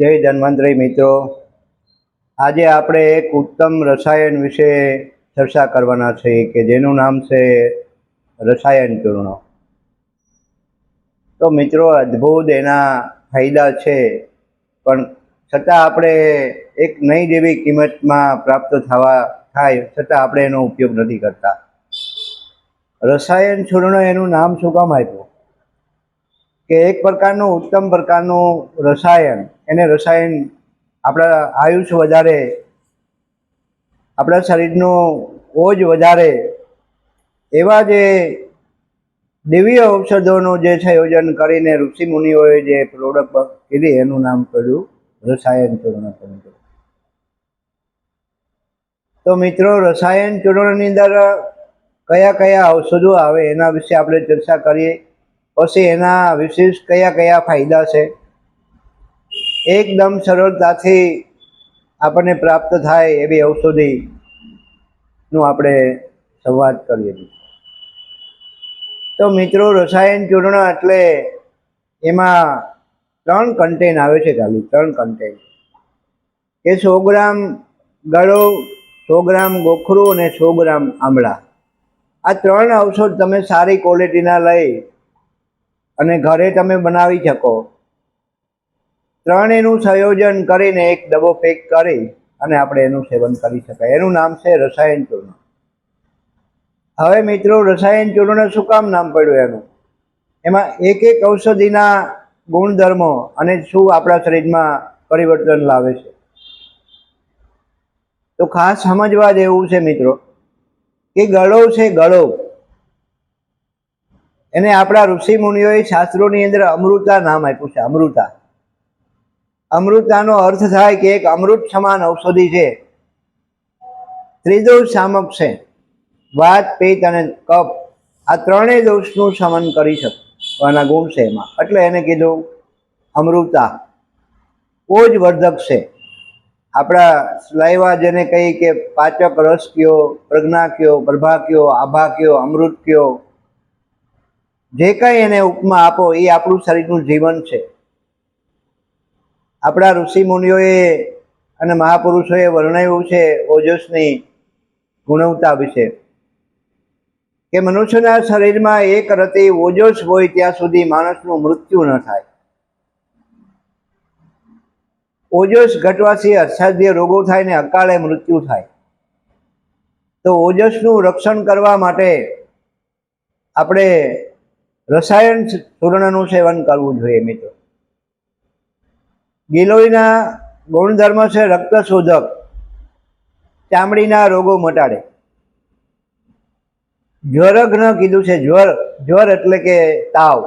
જય ધન્વંતરી મિત્રો. આજે આપણે એક ઉત્તમ રસાયણ વિશે ચર્ચા કરવાના છે કે જેનું નામ છે રસાયણ ચૂર્ણ. તો મિત્રો, અદ્ભુત એના ફાયદા છે, પણ છતાં આપણે એક નહીં જેવી કિંમતમાં પ્રાપ્ત થવા થાય, છતાં આપણે એનો ઉપયોગ નથી કરતા. રસાયણ ચૂર્ણ એનું નામ શું કામ આપ્યું? કે એક પ્રકારનું, ઉત્તમ પ્રકારનું રસાયણ, એને રસાયણ આપણા આયુષ્ય વધારે, આપણા શરીરનું ઓજ વધારે, એવા જે દેવીય ઔષધોનું જે સંયોજન કરીને ઋષિ મુનિઓએ જે પ્રોડક્ટ કીધી, એનું નામ પડ્યું રસાયણ ચૂર્ણ તંત્ર. તો મિત્રો, રસાયણ ચૂર્ણની અંદર કયા કયા ઔષધો આવે એના વિશે આપણે ચર્ચા કરીએ. પછી એના વિશેષ કયા કયા ફાયદા છે? એકદમ સરળતાથી આપણને પ્રાપ્ત થાય એવી ઔષધિનું આપણે સંવાદ કરીએ છીએ. તો મિત્રો, રસાયણ ચૂર્ણ એટલે એમાં ત્રણ કન્ટેન આવે છે ખાલી, ત્રણ કન્ટેન એ સો ગ્રામ ગળો, સો ગ્રામ ગોખરું અને સો ગ્રામ આમળા. આ ત્રણ ઔષધ તમે સારી ક્વોલિટીના લઈ અને ઘરે તમે બનાવી શકો. ત્રણ એનું સંયોજન કરીને એક ડબ્બો પેક કરી અને આપણે એનું સેવન કરી શકાય. એનું નામ છે રસાયણ ચૂર્ણ. હવે મિત્રો, રસાયણ ચૂર્ણ શું કામ નામ પડ્યું એનું? એમાં એક એક ઔષધિના ગુણધર્મો અને શું આપણા શરીરમાં પરિવર્તન લાવે છે. તો ખાસ સમજવા જેવું છે મિત્રો, કે ગળો છે ગળો. એને આપણા ઋષિ મુનિઓએ શાસ્ત્રોની અંદર અમૃતા નામ આપ્યું છે, અમૃતા. અમૃતાનો અર્થ થાય કે એક અમૃત સમાન ઔષધિ છે. ત્રિદોષ શામક છે વાત પેટ અને કપ આ ત્રણેય દોષનું શમન કરી શકવાના ગુણ છે એમાં. એટલે એને કીધું અમૃતા. કોજ વર્ધક છે. આપણા લાવ્યા જેને કહી કે પાચક રસ કયો, પ્રજ્ઞા કયો, પ્રભા કયો, આભા કયો, અમૃત કયો જે કંઈ એને ઉપમા આપો, એ આપણું શરીરનું જીવન છે. આપણા ઋષિ મુનિઓએ અને મહાપુરુષોએ વર્ણવ્યું છે ઓજસની ગુણવતા વિશે. કે મનુષ્યના શરીરમાં એક રતી ઓજસ હોય ત્યાં સુધી માણસનું મૃત્યુ ન થાય. ઓજસ ઘટવાથી અસાધ્ય રોગો થાય ને અકાળે મૃત્યુ થાય. તો ઓજસનું રક્ષણ કરવા માટે આપણે રસાયણ ચૂર્ણનું સેવન કરવું જોઈએ મિત્રો. ગિલોઈના ગુણધર્મ છે રક્ત શોધક ચામડીના રોગો મટાડે. જ્વરઘ્ન કીધું છે જ્વર જ્વર એટલે કે તાવ.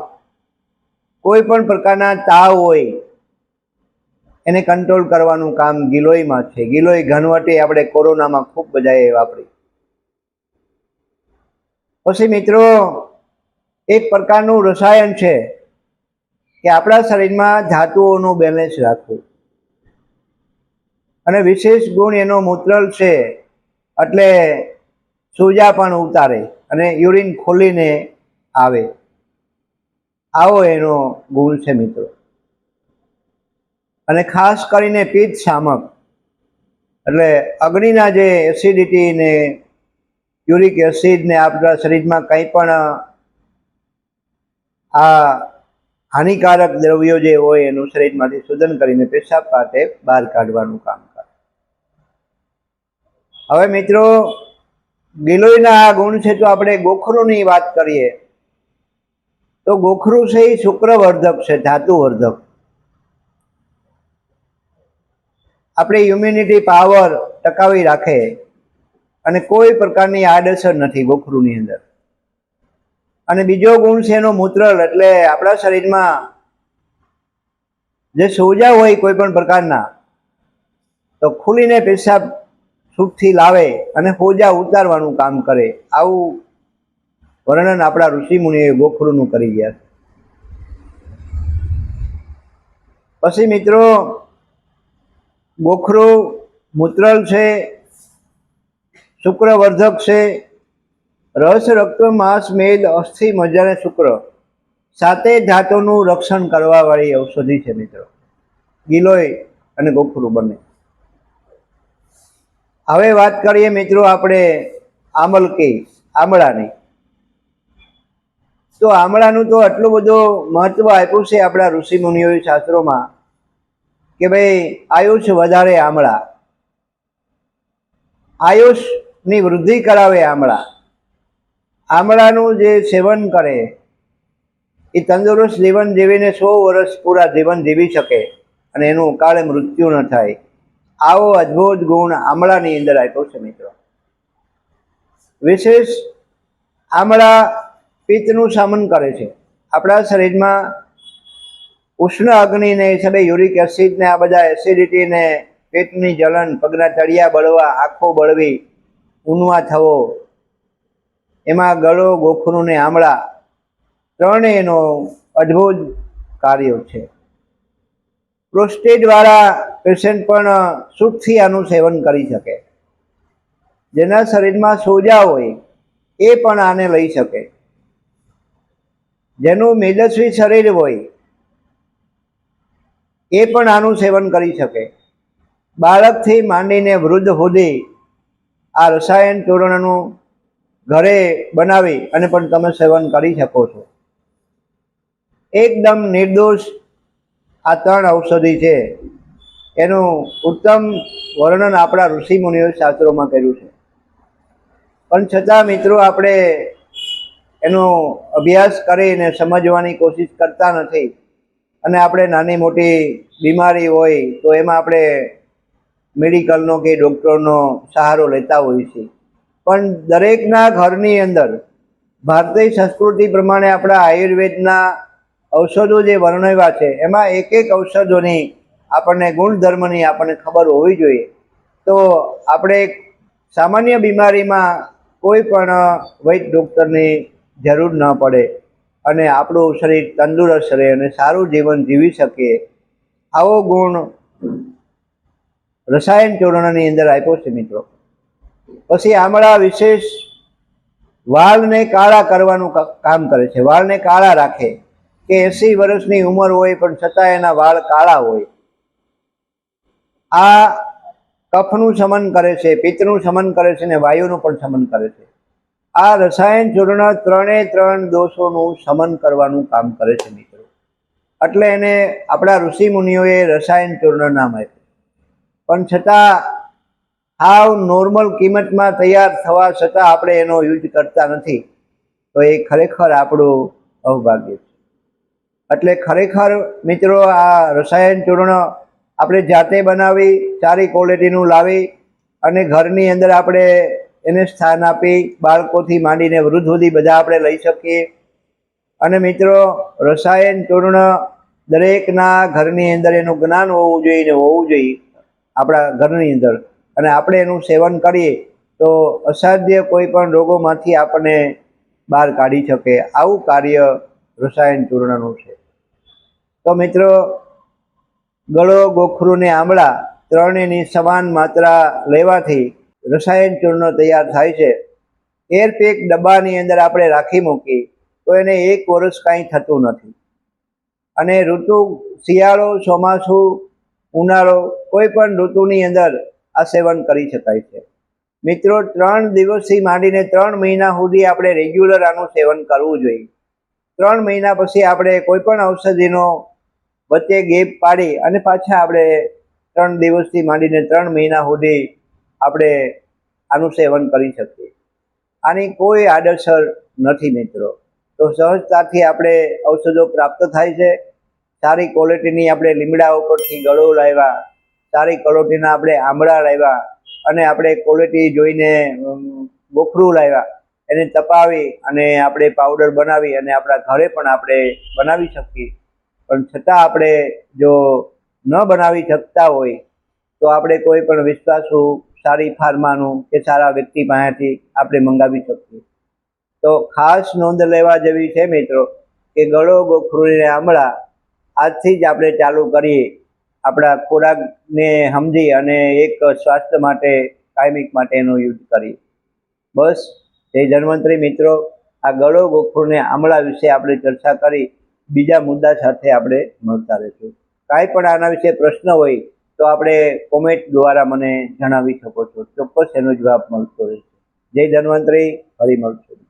કોઈ પણ પ્રકારના તાવ હોય, એને કંટ્રોલ કરવાનું કામ ગિલોઈમાં છે. ગિલોઈ ઘનવટી આપણે કોરોનામાં ખૂબ બધાએ વાપરી. પછી મિત્રો એક પ્રકારનું રસાયણ છે કે આપણા શરીરમાં ધાતુઓનું બેલેન્સ રાખવું. અને વિશેષ ગુણ એનો મૂત્રલ છે એટલે સોજા પણ ઉતારે અને યુરિન ખોલીને આવે. આવો એનો ગુણ છે મિત્રો. અને ખાસ કરીને પિત્ત શામક, એટલે અગ્નિના જે એસિડિટી ને યુરિક એસિડ ને આપણા શરીરમાં કંઈ પણ આ હાનિકારક દ્રવ્યો જે હોય એનું શરીરમાંથી શોધન કરીને પેશાબ માટે બહાર કાઢવાનું કામ કરે. હવે મિત્રો, ગિલોયના આ ગુણ છે તો આપણે ગોખરુની વાત કરીએ, તો ગોખરું છે એ શુક્રવર્ધક છે, ધાતુવર્ધક. આપણે ઇમ્યુનિટી પાવર ટકાવી રાખે અને કોઈ પ્રકારની આડઅસર નથી ગોખરુની અંદર. અને બીજો ગુણ છે એનો મૂત્રલ, એટલે આપણા શરીરમાં જે સોજા હોય કોઈ પણ પ્રકારના, તો ખુલીને પેશાબ સુખથી લાવે અને સોજા ઉતારવાનું કામ કરે. આવું વર્ણન આપણા ઋષિ મુનિએ ગોખરુનું કરી ગયા પછી મિત્રો ગોખરું મૂત્રલ છે, શુક્રવર્ધક છે રસ, રક્ત, માંસ, મેદ, અસ્થિ મજ્જા અને શુક્ર સાતે ધાતુનું રક્ષણ કરવા વાળી ઔષધિ છે મિત્રો. ગિલોય અને ગોખરું બને. હવે વાત કરીએ મિત્રો આપણે આમલકી આમળાની. તો આમળાનું તો આટલું બધું મહત્વ આપ્યું છે આપણા ઋષિ મુનિઓ શાસ્ત્રોમાં કે ભાઈ આયુષ વધારે આમળા. આયુષની વૃદ્ધિ કરાવે આમળા. આમળાનું જે સેવન કરે, એ તંદુરસ્ત જીવન જીવીને સો વર્ષ પૂરા જીવન જીવી શકે અને એનું અકાળે મૃત્યુ ન થાય. આવો અદ્ભુત ગુણ આમળાની અંદર આપ્યો છે મિત્રો. વિશેષ આમળા પિત્તનું શમન કરે છે. આપણા શરીરમાં ઉષ્ણ અગ્નિને હિસાબે યુરિક એસિડને આ બધા એસિડિટીને પેટની જલન, પગના તળિયા બળવા, આંખો બળવી ઊનવા થવો એમાં ગળો ગોખરું ને આમળા ત્રણેયનો અદ્ભુત કાર્યો છે. પ્રોસ્ટેટવાળા પેશન્ટ પણ સુખથી આનું સેવન કરી શકે. જેના શરીરમાં સોજા હોય એ પણ આને લઈ શકે. જેનું મેદસ્વી શરીર હોય એ પણ આનું સેવન કરી શકે. બાળકથી માંડીને વૃદ્ધ સુધી આ રસાયણ ચૂર્ણનું ઘરે બનાવી અને પણ તમે સેવન કરી શકો છો. એકદમ નિર્દોષ આ ત્રણ ઔષધિ છે. એનું ઉત્તમ વર્ણન આપણા ઋષિ મુનિઓ શાસ્ત્રોમાં કર્યું છે. પણ છતાં મિત્રો આપણે એનો અભ્યાસ કરીને સમજવાની કોશિશ કરતા નથી. અને આપણે નાની મોટી બીમારી હોય તો એમાં આપણે મેડિકલનો કે ડૉક્ટરનો સહારો લેતા હોઈએ છીએ. પણ દરેકના ઘરની અંદર ભારતીય સંસ્કૃતિ પ્રમાણે આપણા આયુર્વેદના ઔષધો જે વર્ણવ્યા છે, એમાં એક એક ઔષધોની આપણને ગુણધર્મની આપણને ખબર હોવી જોઈએ. તો આપણે સામાન્ય બીમારીમાં કોઈ પણ વૈદ ડૉક્ટરની જરૂર ન પડે અને આપણું શરીર તંદુરસ્ત રહે અને સારું જીવન જીવી શકીએ. આવો ગુણ રસાયણ ચૂર્ણની અંદર આપ્યો છે મિત્રો. પછી આમળા વિશેષ વાળને કાળા કરવાનું કામ કરે છે. વાળને કાળા રાખે. કે એસી વર્ષની ઉંમર હોય પણ છતાં એના વાળ કાળા હોય. આ કફનું શમન કરે છે, પિત્તનું શમન કરે છે અને વાયુનું પણ શમન કરે છે. આ રસાયણ ચૂર્ણ ત્રણે ત્રણ દોષોનું શમન કરવાનું કામ કરે છે મિત્રો. એટલે એને આપણા ઋષિ મુનિઓએ રસાયણ ચૂર્ણ નામ આપ્યું. પણ છતાં હાવ નોર્મલ કિંમતમાં તૈયાર થવા છતાં આપણે એનો યુઝ કરતા નથી. તો એ ખરેખર આપણું અવભાગ્ય છે. એટલે ખરેખર મિત્રો, આ રસાયણ ચૂર્ણ આપણે જાતે બનાવી, સારી ક્વોલિટીનું લાવી અને ઘરની અંદર આપણે એને સ્થાન આપી, બાળકોથી માંડીને વૃદ્ધ સુધી બધા આપણે લઈ શકીએ. અને મિત્રો, રસાયણ ચૂર્ણ દરેકના ઘરની અંદર એનું જ્ઞાન હોવું જોઈએ ને હોવું જોઈએ આપણા ઘરની અંદર. અને આપણે એનું સેવન કરીએ તો અસાધ્ય કોઈ પણ રોગોમાંથી આપણને બહાર કાઢી શકે. આવું કાર્ય રસાયણ ચૂર્ણનું છે. તો મિત્રો, ગળો, ગોખરું ને આમળા ત્રણેયની સમાન માત્રા લેવાથી રસાયણ ચૂર્ણ તૈયાર થાય છે. એર પેક ડબ્બાની અંદર આપણે રાખી મૂકી તો એને એક વર્ષ કાંઈ થતું નથી. અને ઋતુ શિયાળો, ચોમાસું, ઉનાળો કોઈ પણ ઋતુની અંદર આ સેવન કરી શકાય છે. મિત્રો, ત્રણ દિવસથી માંડીને ત્રણ મહિના સુધી આપણે રેગ્યુલર આનું સેવન કરવું જોઈએ. ત્રણ મહિના પછી આપણે કોઈ પણ ઔષધિનો વચ્ચે ગેપ પાડી અને પાછા આપણે ત્રણ દિવસથી માંડીને ત્રણ મહિના સુધી આપણે આનું સેવન કરી શકીએ. આની કોઈ આડઅસર નથી મિત્રો. તો સહજતાથી આપણે ઔષધો પ્રાપ્ત થાય છે. સારી ક્વોલિટીની આપણે લીમડા ઉપરથી ગળો લાવ્યા. સારી ક્વોલિટીના આપણે આંબળા લાવ્યા અને આપણે ક્વોલિટી જોઈને ગોખરું લાવ્યા. એને તપાવી અને આપણે પાવડર બનાવી અને આપણા ઘરે પણ આપણે બનાવી શકીએ. પણ છતાં આપણે જો ન બનાવી શકતા હોય, તો આપણે કોઈ પણ વિશ્વાસુ સારી ફાર્માનું કે સારા વ્યક્તિ પાસેથી આપણે મંગાવી શકીએ. તો ખાસ નોંધ લેવા જેવી છે મિત્રો કે ગળો ગોખરું ને આમળા આજથી જ આપણે ચાલુ કરીએ. આપણા ખોરાકને સમજી અને એક સ્વાસ્થ્ય માટે, કાયમિક માટે એનો યુદ્ધ કરીએ. બસ, જય ધન્વંતરી મિત્રો. આ ગળો ગોખુરને આમળા વિશે આપણે ચર્ચા કરી. બીજા મુદ્દા સાથે આપણે મળતા રહીશું. કાંઈ પણ આના વિશે પ્રશ્ન હોય, તો આપણે કોમેન્ટ દ્વારા મને જણાવી શકો છો. ચોક્કસ એનો જવાબ મળતો રહેશે. જય ધન્વંતરી. ફરી મળશું.